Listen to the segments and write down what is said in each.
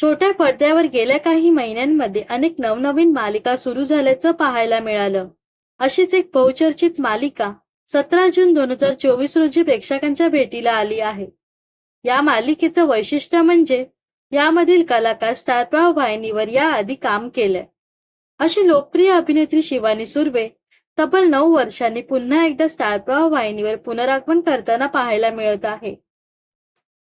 छोट्या पडद्यावर गेल्या काही महिन्यांमध्ये अनेक नवनवीन मालिका सुरू झाल्याचं पाहायला मिळालं. अशीच एक बहुचर्चित मालिका सतरा जून दोन हजार चोवीस रोजी प्रेक्षकांच्या भेटीला आली आहे. या मालिकेचं वैशिष्ट्य म्हणजे यामधील कलाकार स्टारप्राव वाहिनीवर याआधी काम केलंय. अशी लोकप्रिय अभिनेत्री शिवानी सुर्वे तब्बल नऊ वर्षांनी पुन्हा एकदा स्टारप्रवाह वाहिनीवर पुनरागमन करताना पाहायला मिळत आहे.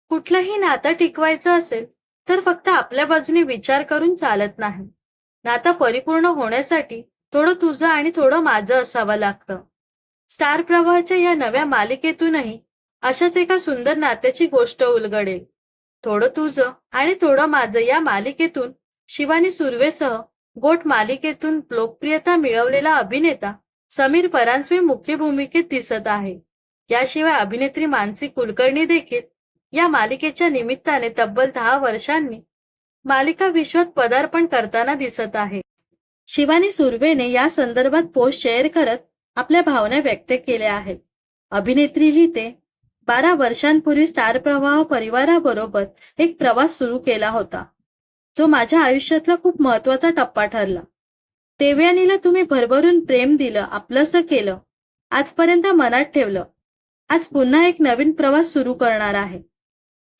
कुठलंही नातं टिकवायचं असेल तर फक्त आपल्या बाजूने विचार करून चालत नाही. नाता परिपूर्ण होण्यासाठी थोडं तुझं आणि थोडं माझं असावं लागतं. स्टार प्रवाहाच्या या नव्या मालिकेतूनही अशाच एका सुंदर नात्याची गोष्ट उलगडेल. थोडं तुझं आणि थोडं माझं या मालिकेतून शिवानी सुर्वेसह गोट मालिकेतून लोकप्रियता मिळवलेला अभिनेता समीर परांजपे मुख्य भूमिकेत दिसत आहे. याशिवाय अभिनेत्री मानसी कुलकर्णी देखील या मालिकेच्या निमित्ताने तब्बल दहा वर्षांनी मालिका विश्वात पदार्पण करताना दिसत आहे. शिवानी सुर्वेने या संदर्भात पोस्ट शेअर करत आपल्या भावना व्यक्त केल्या आहेत. अभिनेत्री लिहिते बारा वर्षांपूर्वी स्टार प्रवाह परिवाराबरोबर एक प्रवास सुरू केला होता. जो माझ्या आयुष्यातला खूप महत्त्वाचा टप्पा ठरला. देवयानीला तुम्ही भरभरून प्रेम दिलं आपलंसं केलं. आजपर्यंत मनात ठेवलं. आज पुन्हा एक नवीन प्रवास सुरू करणार आहे.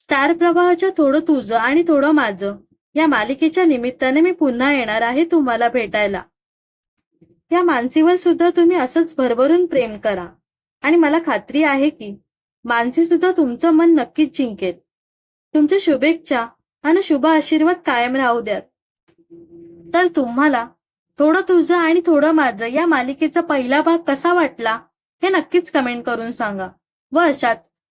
स्टार प्रवाहाच्या थोडं तुझं आणि थोडं माझं. या मालिकेच्या निमित्ताने मी पुन्हा येणार आहे तुम्हाला भेटायला. या मानसीवर सुद्धा तुम्ही असंच भरभरून प्रेम करा. आणि मला खात्री आहे की मानसी सुद्धा तुमचं मन नक्कीच जिंकेल. तुमच्या शुभेच्छा आणि शुभ आशीर्वाद कायम राहू द्यात. तर तुम्हाला थोडं तुझं आणि थोडं माझं या मालिकेचा पहिला भाग कसा वाटला हे नक्कीच कमेंट करून सांगा. व अशाच